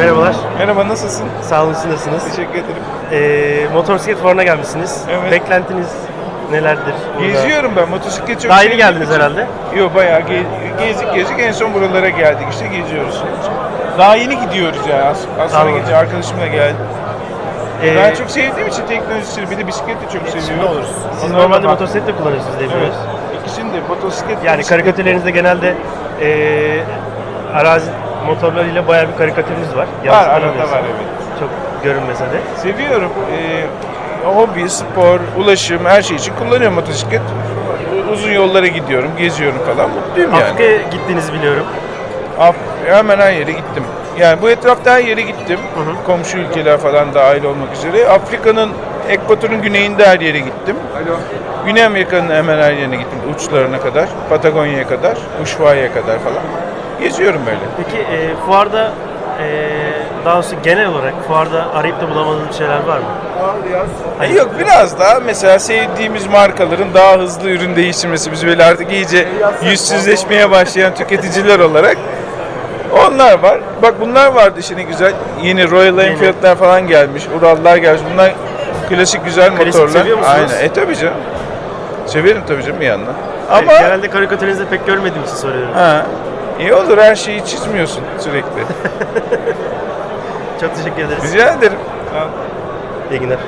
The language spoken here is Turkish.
Merhabalar. Merhaba nasılsın? Sağ olun, siz nasılsınız? Teşekkür ederim. Ee, motosiklet fuarına gelmişsiniz. Evet. Beklentiniz nelerdir? burada? Geziyorum ben motosiklet çok Daha yeni sevdiğim geldiniz için- herhalde. Yok bayağı ge- gezdik gezdik en son buralara geldik işte geziyoruz. Daha yeni gidiyoruz yani az, az sonra Anladım. gideceğiz arkadaşımla geldik. Ee, ben çok sevdiğim için teknolojisini bir de bisiklet de çok seviyorum. Siz Onlara normalde motosiklet de kullanıyorsunuz diye Evet. biliyoruz. İkisini de motosiklet Yani bisiklet- karikatürlerinizde genelde ee, arazi motorlarıyla bayağı bir karikatürünüz var. var arada var evet. Çok görünmese de. Seviyorum. Ee, hobi, spor, ulaşım her şey için kullanıyorum motosiklet. Uzun yollara gidiyorum, geziyorum falan. Mutluyum yani. Afrika'ya gittiğinizi biliyorum. Af hemen her yere gittim. Yani bu etrafta her yere gittim. Hı hı. Komşu ülkeler falan dahil olmak üzere. Afrika'nın Ekvator'un güneyinde her yere gittim. Güney Amerika'nın hemen her yerine gittim. Uçlarına kadar. Patagonya'ya kadar. Ushuaia'ya kadar falan. Geziyorum böyle. Peki ee, fuarda ee, daha doğrusu genel olarak fuarda arayıp da bulamadığınız şeyler var mı? E yok biraz daha mesela sevdiğimiz markaların daha hızlı ürün değiştirmesi. Biz böyle artık iyice yüzsüzleşmeye başlayan tüketiciler olarak onlar var. Bak bunlar vardı işte ne güzel. Yeni Royal Enfield'ler falan gelmiş. Ural'lar gelmiş. Bunlar klasik güzel Klasik motorlar. seviyor musunuz? Aynen. E tabii canım. Severim tabii canım bir yandan. Ama Ama genelde karikatürünüzde pek görmediğim için soruyorum. ha, iyi olur her şeyi çizmiyorsun sürekli. Çok teşekkür ederiz. Rica ederim. İyi günler.